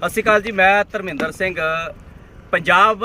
ਸਤਿ ਸ਼੍ਰੀ ਅਕਾਲ ਜੀ, ਮੈਂ ਧਰਮਿੰਦਰ ਸਿੰਘ। ਪੰਜਾਬ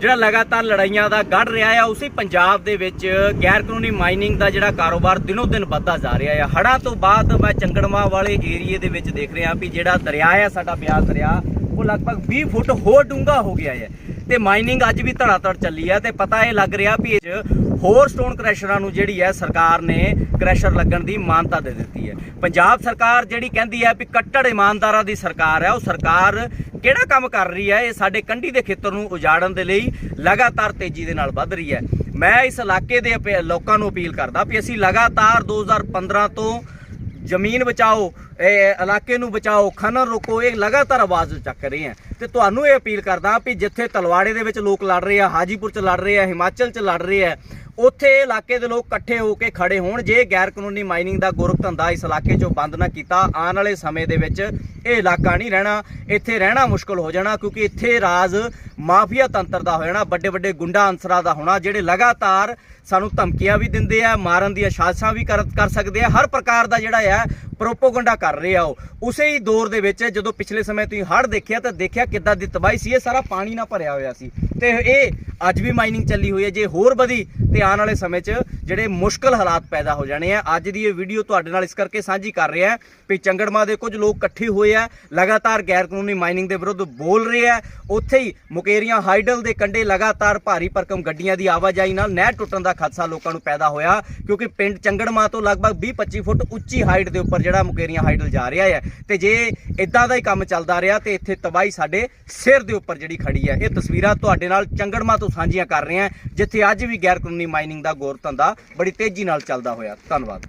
ਜਿਹੜਾ ਲਗਾਤਾਰ ਲੜਾਈਆਂ ਦਾ ਗੜ ਰਿਹਾ ਆ, ਉਸੇ ਪੰਜਾਬ ਦੇ ਵਿੱਚ ਗੈਰ ਕਾਨੂੰਨੀ ਮਾਈਨਿੰਗ ਦਾ ਜਿਹੜਾ ਕਾਰੋਬਾਰ ਦਿਨੋ ਦਿਨ ਵੱਧਦਾ ਜਾ ਰਿਹਾ ਆ। ਹੜ੍ਹਾਂ ਤੋਂ ਬਾਅਦ ਮੈਂ ਚੰਗੜਮਾ ਵਾਲੇ ਏਰੀਏ ਦੇ ਵਿੱਚ ਦੇਖ ਰਿਹਾ ਵੀ ਜਿਹੜਾ ਦਰਿਆ ਆ, ਸਾਡਾ ਬਿਆਸ ਦਰਿਆ, ਉਹ ਲਗਭਗ 20 ਫੁੱਟ ਹੋਰ ਡੂੰਘਾ ਹੋ ਗਿਆ ਹੈ ਤੇ ਮਾਈਨਿੰਗ ਅੱਜ ਵੀ ਧੜਾਧੜ ਚੱਲੀ ਹੈ ਤੇ ਪਤਾ ਇਹ ਲੱਗ ਰਿਹਾ ਵੀ ਇਹ 'ਚ ਹੋਰ ਸਟੋਨ ਕ੍ਰੈਸ਼ਰਾਂ ਨੂੰ ਜਿਹੜੀ ਹੈ ਸਰਕਾਰ ਨੇ ਕ੍ਰੈਸ਼ਰ ਲੱਗਣ ਦੀ ਮਾਨਤਾ ਦੇ ਦਿੱਤੀ ਹੈ। ਪੰਜਾਬ ਸਰਕਾਰ ਜਿਹੜੀ ਕਹਿੰਦੀ ਹੈ ਵੀ ਕੱਟੜ ਇਮਾਨਦਾਰਾਂ ਦੀ ਸਰਕਾਰ ਹੈ, ਉਹ ਸਰਕਾਰ ਕਿਹੜਾ ਕੰਮ ਕਰ ਰਹੀ ਹੈ, ਇਹ ਸਾਡੇ ਕੰਢੀ ਦੇ ਖੇਤਰ ਨੂੰ ਉਜਾੜਨ ਦੇ ਲਈ ਲਗਾਤਾਰ ਤੇਜ਼ੀ ਦੇ ਨਾਲ ਵੱਧ ਰਹੀ ਹੈ। ਮੈਂ ਇਸ ਇਲਾਕੇ ਦੇ ਅਪੀ- ਲੋਕਾਂ ਨੂੰ ਅਪੀਲ ਕਰਦਾ ਵੀ ਅਸੀਂ ਲਗਾਤਾਰ 2015 ਤੋਂ ਜ਼ਮੀਨ ਬਚਾਓ ਇਲਾਕੇ ਨੂੰ ਬਚਾਓ ਖਨਨ ਰੋਕੋ, ਇਹ ਲਗਾਤਾਰ ਆਵਾਜ਼ ਚੱਕ ਰਹੇ ਆ ਤੇ ਤੁਹਾਨੂੰ ਇਹ ਅਪੀਲ ਕਰਦਾ ਵੀ ਜਿੱਥੇ ਤਲਵਾੜੇ ਦੇ ਵਿੱਚ ਲੋਕ ਲੜ ਰਹੇ ਆ, ਹਾਜੀਪੁਰ ਚ ਲੜ ਰਹੇ ਆ, ਹਿਮਾਚਲ ਚ ਲੜ ਰਹੇ ਆ, ਉੱਥੇ ਇਲਾਕੇ ਦੇ ਲੋਕ ਇਕੱਠੇ ਹੋ ਕੇ ਖੜੇ ਹੋਣ। ਜੇ ਗੈਰ ਕਾਨੂੰਨੀ ਮਾਈਨਿੰਗ ਦਾ ਗੁਰਕ ਧੰਦਾ ਇਸ ਇਲਾਕੇ 'ਚੋਂ ਬੰਦ ਨਾ ਕੀਤਾ, ਆਉਣ ਵਾਲੇ ਸਮੇਂ ਦੇ ਵਿੱਚ ਇਹ ਇਲਾਕਾ ਨਹੀਂ ਰਹਿਣਾ, ਇੱਥੇ ਰਹਿਣਾ ਮੁਸ਼ਕਲ ਹੋ ਜਾਣਾ, ਕਿਉਂਕਿ ਇੱਥੇ ਰਾਜ ਮਾਫੀਆ ਤੰਤਰ ਦਾ ਹੋ ਜਾਣਾ ਵੱਡੇ ਵੱਡੇ ਗੁੰਡਾ ਅੰਸਰਾਂ ਦਾ ਹੋਣਾ, ਜਿਹੜੇ ਲਗਾਤਾਰ ਸਾਨੂੰ ਧਮਕੀਆਂ ਵੀ ਦਿੰਦੇ ਆ, ਮਾਰਨ ਦੀਆਂ ਸਾਜ਼ਿਸ਼ਾਂ ਵੀ ਕਰ ਕਰ ਸਕਦੇ ਆ। ਹਰ ਪ੍ਰਕਾਰ ਦਾ ਜਿਹੜਾ ਹੈ ਪ੍ਰੋਪੋਗੰਡਾ ਕਰ ਰਹੇ ਆ ਉਹ। ਉਸੇ ਹੀ ਦੌਰ ਦੇ ਵਿੱਚ ਜਦੋਂ ਪਿਛਲੇ ਸਮੇਂ ਤੁਸੀਂ ਹੜ੍ਹ ਦੇਖਿਆ ਤਾਂ ਦੇਖਿਆ ਕਿੱਦਾਂ ਦੀ ਤਬਾਹੀ ਸੀ, ਇਹ ਸਾਰਾ ਪਾਣੀ ਨਾਲ ਭਰਿਆ ਹੋਇਆ ਸੀ। ਤੇ ਇਹ ਅੱਜ ਵੀ ਮਾਈਨਿੰਗ ਚੱਲੀ ਹੋਈ ਹੈ। ਜੇ ਹੋਰ ਵਧੀ ਤੇ ਆਉਣ ਵਾਲੇ ਸਮੇਂ 'ਚ ਜਿਹੜੇ ਮੁਸ਼ਕਲ ਹਾਲਾਤ ਪੈਦਾ ਹੋ ਜਾਣੇ ਆ। ਅੱਜ ਦੀ ਇਹ ਵੀਡੀਓ ਤੁਹਾਡੇ ਨਾਲ ਇਸ ਕਰਕੇ ਸਾਂਝੀ ਕਰ ਰਿਹਾ ਹਾਂ ਵੀ ਚੰਗੜਮਾ ਦੇ ਕੁਝ ਲੋਕ ਇਕੱਠੇ ਹੋਏ ਆ, ਲਗਾਤਾਰ ਗੈਰ ਕਾਨੂੰਨੀ ਮਾਈਨਿੰਗ ਦੇ ਵਿਰੁੱਧ ਬੋਲ ਰਹੇ ਆ। ਉੱਥੇ ਹੀ ਮੁਕੇਰੀਆਂ ਹਾਈਡਲ ਦੇ ਕੰਢੇ ਲਗਾਤਾਰ ਭਾਰੀ ਭਰਕਮ ਗੱਡੀਆਂ ਦੀ ਆਵਾਜਾਈ ਨਾਲ ਨਹਿਰ ਟੁੱਟਣ ਦਾ ਖਦਸ਼ਾ ਲੋਕਾਂ ਨੂੰ ਪੈਦਾ ਹੋਇਆ, ਕਿਉਂਕਿ ਪਿੰਡ ਚੰਗੜਮਾ ਤੋਂ ਲਗਭਗ 20-25 ਫੁੱਟ ਉੱਚੀ ਹਾਈਟ ਦੇ ਉੱਪਰ ਜਿਹੜਾ ਮੁਕੇਰੀਆਂ ਹਾਈਡਲ ਜਾ ਰਿਹਾ ਹੈ ਤੇ ਜੇ ਇਦਾਂ ਦਾ ਹੀ ਕੰਮ ਚੱਲਦਾ ਰਿਹਾ ਤੇ ਇੱਥੇ ਤਬਾਹੀ ਸਾਡੇ ਸਿਰ ਦੇ ਉੱਪਰ ਜਿਹੜੀ ਖੜੀ ਹੈ। ਇਹ ਤਸਵੀਰਾਂ ਤੁਹਾਡੇ ਨਾਲ ਚੰਗੜਮਾ ਤੋਂ ਸਾਂਝੀਆਂ ਕਰ ਰਹੇ ਹਾਂ, ਜਿੱਥੇ ਅੱਜ ਵੀ ਗੈਰ ਕਾਨੂੰਨੀ ਮਾਈਨਿੰਗ ਦਾ ਗੌਰ ਧੰਦਾ ਬੜੀ ਤੇਜ਼ੀ ਨਾਲ ਚੱਲਦਾ ਹੋਇਆ। ਧੰਨਵਾਦ।